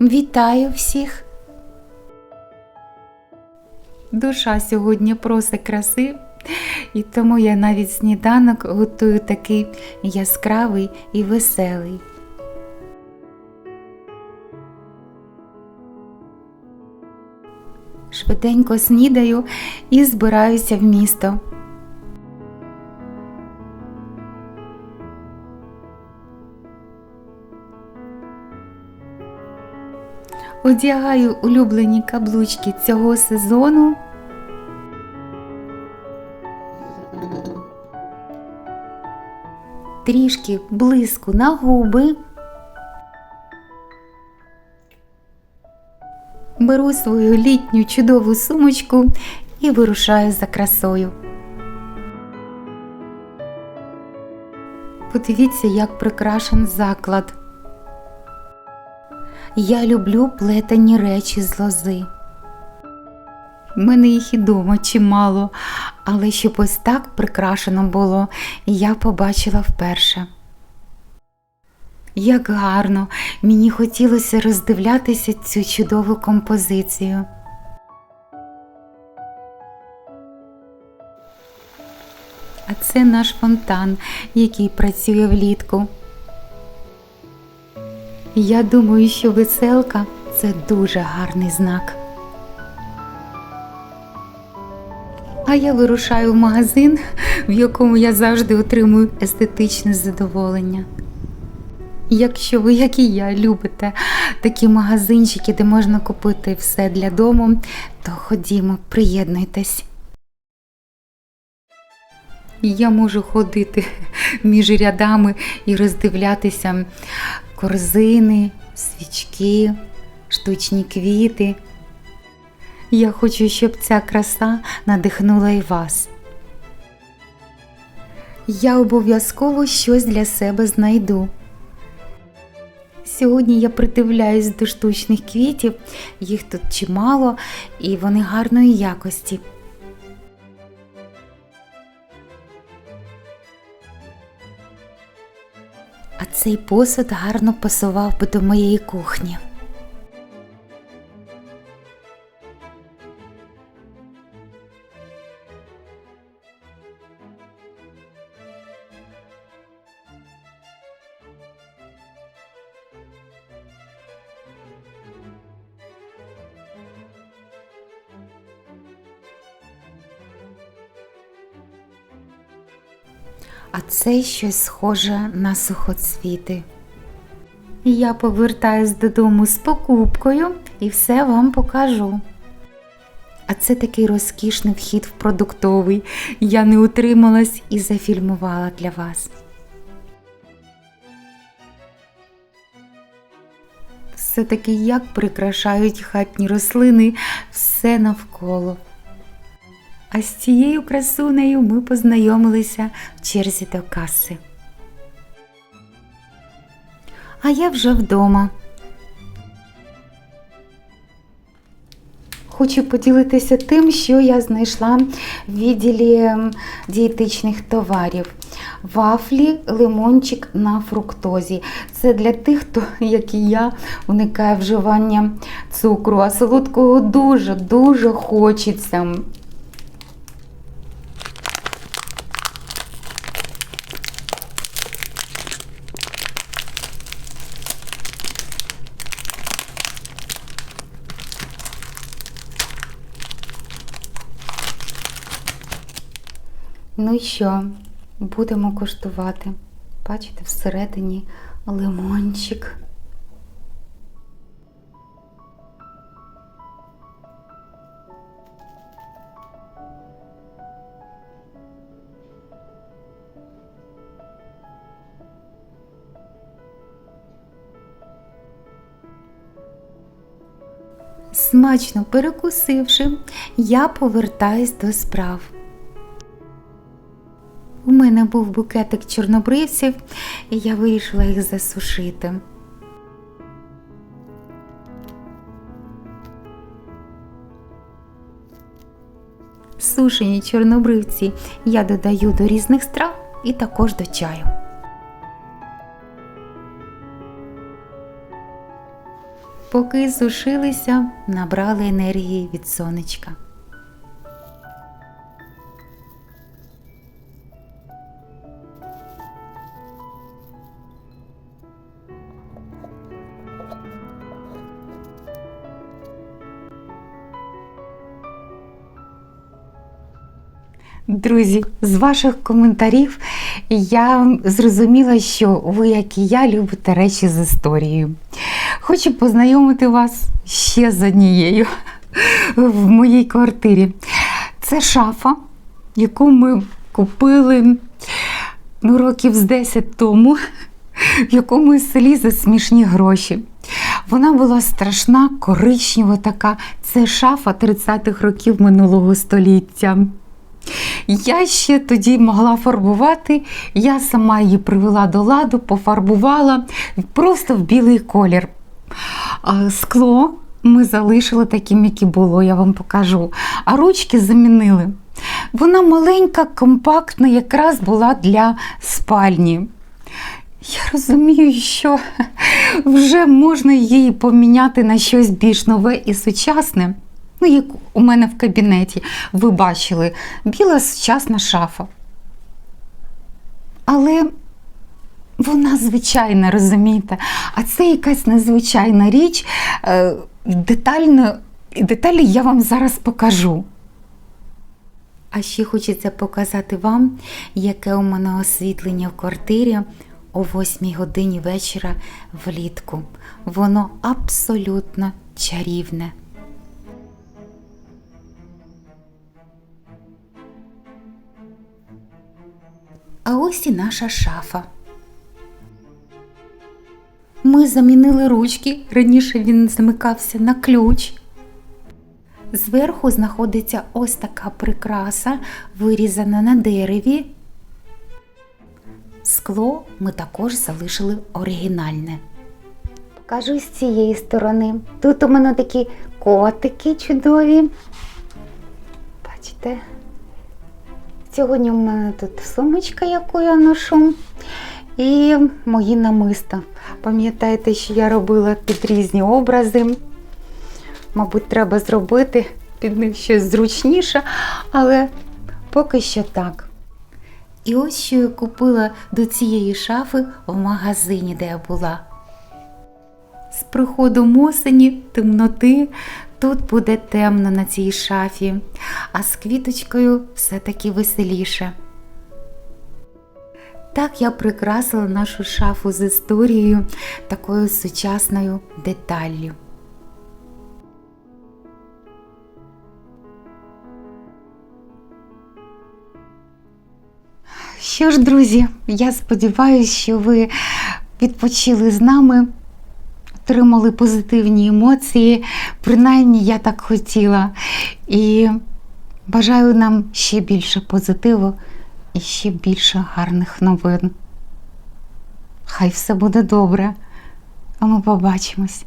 Вітаю всіх! Душа сьогодні просить краси, і тому я навіть сніданок готую такий яскравий і веселий. Швиденько снідаю і збираюся в місто. Одягаю улюблені каблучки цього сезону. Трішки блиску на губи. Беру свою літню чудову сумочку і вирушаю за красою. Подивіться, як прикрашен заклад. Я люблю плетені речі з лози. У мене їх і дома чимало, але щоб ось так прикрашено було, я побачила вперше. Як гарно, мені хотілося роздивлятися цю чудову композицію. А це наш фонтан, який працює влітку. Я думаю, що веселка це дуже гарний знак. А я вирушаю в магазин, в якому я завжди отримую естетичне задоволення. Якщо ви, як і я, любите такі магазинчики, де можна купити все для дому, то ходімо, приєднуйтесь. Я можу ходити між рядами і роздивлятися корзини, свічки, штучні квіти. Я хочу, щоб ця краса надихнула і вас. Я обов'язково щось для себе знайду. Сьогодні я придивляюсь до штучних квітів, їх тут чимало і вони гарної якості. А цей посуд гарно пасував би до моєї кухні. А це щось схоже на сухоцвіти. Я повертаюсь додому з покупкою і все вам покажу. А це такий розкішний вхід в продуктовий. Я не утрималась і зафільмувала для вас. Все-таки як прикрашають хатні рослини все навколо. А з цією красунею ми познайомилися в черзі до каси. А я вже вдома. Хочу поділитися тим, що я знайшла в відділі дієтичних товарів. Вафлі, лимончик на фруктозі. Це для тих, хто, як і я, уникає вживання цукру, а солодкого дуже-дуже хочеться. Ну і що, будемо коштувати. Бачите, всередині лимончик. Смачно перекусивши, я повертаюсь до справ. Мене був букетик чорнобривців, і я вирішила їх засушити. Сушені чорнобривці я додаю до різних страв і також до чаю. поки сушилися, набрали енергії від сонечка. Друзі, з ваших коментарів я зрозуміла, що ви, як і я, любите речі з історією. Хочу познайомити вас ще з однією в моїй квартирі. Це шафа, яку ми купили ну, років з 10 тому в якомусь селі за смішні гроші. Вона була страшна, коричнева така. Це шафа 30-х років минулого століття. Я ще тоді могла фарбувати, я сама її привела до ладу, пофарбувала просто в білий колір. Скло ми залишили таким, яке було, я вам покажу. А ручки замінили. Вона маленька, компактна, якраз була для спальні. Я розумію, що вже можна її поміняти на щось більш нове і сучасне. Ну, як у мене в кабінеті, ви бачили, біла сучасна шафа. Але вона звичайна, розумієте? А це якась незвичайна річ. Е, Детально, деталі я вам зараз покажу. А ще хочеться показати вам, яке у мене освітлення в квартирі о 8 годині вечора влітку. Воно абсолютно чарівне. А ось і наша шафа. Ми замінили ручки, раніше він замикався на ключ. Зверху знаходиться ось така прикраса, вирізана на дереві. Скло ми також залишили оригінальне. Покажу з цієї сторони. Тут у мене такі котики чудові. Бачите? Сьогодні у мене тут сумочка, яку я ношу, і мої намиста. Пам'ятаєте, що я робила під різні образи. Мабуть, треба зробити під них щось зручніше, але поки що так. І ось що я купила до цієї шафи в магазині, де я була. З приходом осені, темноти, тут буде темно на цій шафі, а з квіточкою все-таки веселіше. Так я прикрасила нашу шафу з історією такою сучасною деталлю. Що ж, друзі, я сподіваюся, що ви відпочили з нами, отримали позитивні емоції. Принаймні, я так хотіла. І бажаю нам ще більше позитиву і ще більше гарних новин. Хай все буде добре, а ми побачимось.